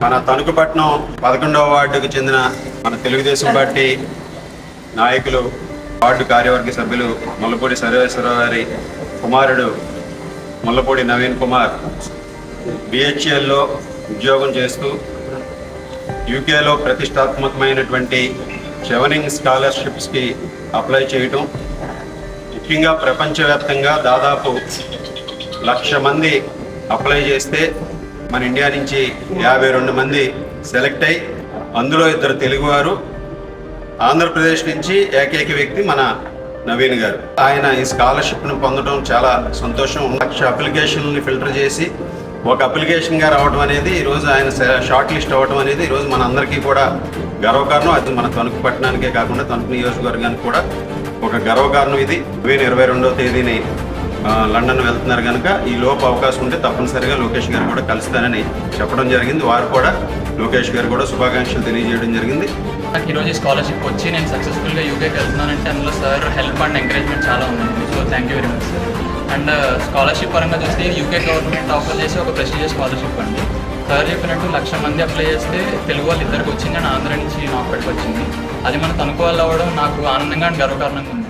మన తణుకుపట్నం పదకొండవ వార్డుకు చెందిన మన తెలుగుదేశం పార్టీ నాయకులు వార్డు కార్యవర్గ సభ్యులు ముల్లపూడి సర్వేశ్వరరావు గారి కుమారుడు ముల్లపూడి నవీన్ కుమార్ బిహెచ్ఎల్లో ఉద్యోగం చేస్తూ యూకేలో ప్రతిష్టాత్మకమైనటువంటి షెవనింగ్ స్కాలర్షిప్స్కి అప్లై చేయటం. ముఖ్యంగా ప్రపంచవ్యాప్తంగా దాదాపు లక్ష మంది అప్లై చేస్తే మన ఇండియా నుంచి యాభై రెండు మంది సెలెక్ట్ అయి అందులో ఇద్దరు తెలుగువారు ఆంధ్రప్రదేశ్ నుంచి ఏకైక వ్యక్తి మన నవీన్ గారు. ఆయన ఈ స్కాలర్షిప్ను పొందడం చాలా సంతోషం. లక్ష అప్లికేషన్ని ఫిల్టర్ చేసి ఒక అప్లికేషన్గా రావడం అనేది ఈరోజు ఆయన షార్ట్ లిస్ట్ అవ్వడం అనేది ఈరోజు మన అందరికీ కూడా గర్వకారణం. అది మన తణుకు పట్టణానికే కాకుండా తణుకు నియోజకవర్గానికి కూడా ఒక గర్వకారణం ఇది. నవీన్ ఇరవై రెండవ తేదీని లండన్ వెళ్తున్నారు కనుక ఈ లోపు అవకాశం ఉంటే తప్పనిసరిగా లోకేష్ గారు కూడా కలుస్తానని చెప్పడం జరిగింది. వారు కూడా లోకేష్ గారు కూడా శుభాకాంక్షలు తెలియజేయడం జరిగింది. నాకు ఈరోజు స్కాలర్షిప్ వచ్చి నేను సక్సెస్ఫుల్గా యూకేకి వెళ్తున్నానంటే అందులో సార్ హెల్ప్ అండ్ ఎంకరేజ్మెంట్ చాలా ఉంది so thank you very much sir. And scholarship పరంగా చూస్తే యూకే గవర్నమెంట్ ఆఫర్ చేసి ఒక ప్రెస్టీజియస్ స్కాలర్షిప్ అండి. సార్ చెప్పినట్టు లక్ష మంది అప్లై చేస్తే తెలుగు వాళ్ళు ఇద్దరికి వచ్చింది అండ్ ఆంధ్ర నుంచి నాకు వచ్చింది అది మన తణుకు వాళ్ళు అవ్వడం నాకు ఆనందంగా అండ్ గర్వకారణంగా ఉంది.